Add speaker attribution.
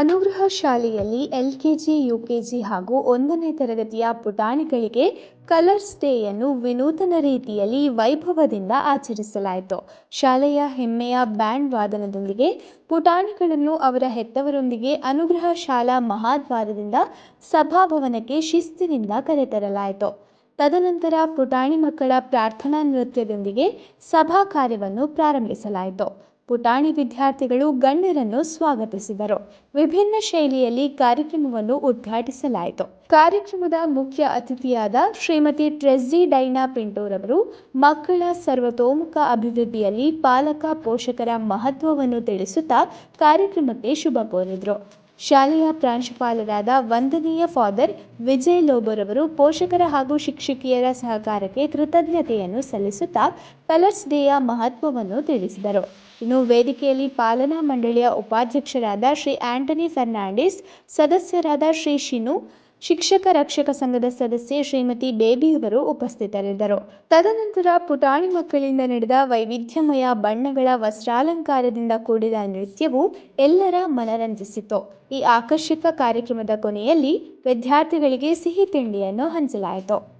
Speaker 1: ಅನುಗ್ರಹ ಶಾಲೆಯಲ್ಲಿ LKG, UKG ಹಾಗೂ ಒಂದನೇ ತರಗತಿಯ ಪುಟಾಣಿಗಳಿಗೆ ಕಲರ್ಸ್ ಡೇಯನ್ನು ವಿನೂತನ ರೀತಿಯಲ್ಲಿ ವೈಭವದಿಂದ ಆಚರಿಸಲಾಯಿತು. ಶಾಲೆಯ ಹೆಮ್ಮೆಯ ಬ್ಯಾಂಡ್ ವಾದನದೊಂದಿಗೆ ಪುಟಾಣಿಗಳನ್ನು ಅವರ ಹೆತ್ತವರೊಂದಿಗೆ ಅನುಗ್ರಹ ಶಾಲಾ ಮಹಾದ್ವಾರದಿಂದ ಸಭಾಭವನಕ್ಕೆ ಶಿಸ್ತಿನಿಂದ ಕರೆತರಲಾಯಿತು. ತದನಂತರ ಪುಟಾಣಿ ಮಕ್ಕಳ ಪ್ರಾರ್ಥನಾ ನೃತ್ಯದೊಂದಿಗೆ ಸಭಾ ಕಾರ್ಯವನ್ನು ಪ್ರಾರಂಭಿಸಲಾಯಿತು. ಪುಟಾಣಿ ವಿದ್ಯಾರ್ಥಿಗಳು ಗಣ್ಯರನ್ನು ಸ್ವಾಗತಿಸಿದರು. ವಿಭಿನ್ನ ಶೈಲಿಯಲ್ಲಿ ಕಾರ್ಯಕ್ರಮವನ್ನು ಉದ್ಘಾಟಿಸಲಾಯಿತು. ಕಾರ್ಯಕ್ರಮದ ಮುಖ್ಯ ಅತಿಥಿಯಾದ ಶ್ರೀಮತಿ ಟ್ರೆಜ್ಜಿ ಡೈನಾ ಪಿಂಟೋರವರು ಮಕ್ಕಳ ಸರ್ವತೋಮುಖ ಅಭಿವೃದ್ಧಿಯಲ್ಲಿ ಪಾಲಕ ಪೋಷಕರ ಮಹತ್ವವನ್ನು ತಿಳಿಸುತ್ತಾ ಕಾರ್ಯಕ್ರಮಕ್ಕೆ ಶುಭ ಕೋರಿದರು. ಶಾಲೆಯ ಪ್ರಾಂಶುಪಾಲರಾದ ವಂದನೀಯ ಫಾದರ್ ವಿಜಯ್ ಲೋಬರವರು ಪೋಷಕರ ಹಾಗೂ ಶಿಕ್ಷಕಿಯರ ಸಹಕಾರಕ್ಕೆ ಕೃತಜ್ಞತೆಯನ್ನು ಸಲ್ಲಿಸುತ್ತಾ ಕಲರ್ಸ್ ಡೇಯ ಮಹತ್ವವನ್ನು ತಿಳಿಸಿದರು. ಇನ್ನು ವೇದಿಕೆಯಲ್ಲಿ ಪಾಲನಾ ಮಂಡಳಿಯ ಉಪಾಧ್ಯಕ್ಷರಾದ ಶ್ರೀ ಆಂಟನಿ ಫರ್ನಾಂಡಿಸ್, ಸದಸ್ಯರಾದ ಶ್ರೀ ಶಿನು ಶಿಕ್ಷಕ ರಕ್ಷಕ ಸಂಘದ ಸದಸ್ಯೆ ಶ್ರೀಮತಿ ಬೇಬಿಯವರು ಉಪಸ್ಥಿತರಿದ್ದರು. ತದನಂತರ ಪುಟಾಣಿ ಮಕ್ಕಳಿಂದ ನಡೆದ ವೈವಿಧ್ಯಮಯ ಬಣ್ಣಗಳ ವಸ್ತ್ರಾಲಂಕಾರದಿಂದ ಕೂಡಿದ ನೃತ್ಯವು ಎಲ್ಲರ ಮನರಂಜಿಸಿತು. ಈ ಆಕರ್ಷಕ ಕಾರ್ಯಕ್ರಮದ ಕೊನೆಯಲ್ಲಿ ವಿದ್ಯಾರ್ಥಿಗಳಿಗೆ ಸಿಹಿ ತಿಂಡಿಯನ್ನು ಹಂಚಲಾಯಿತು.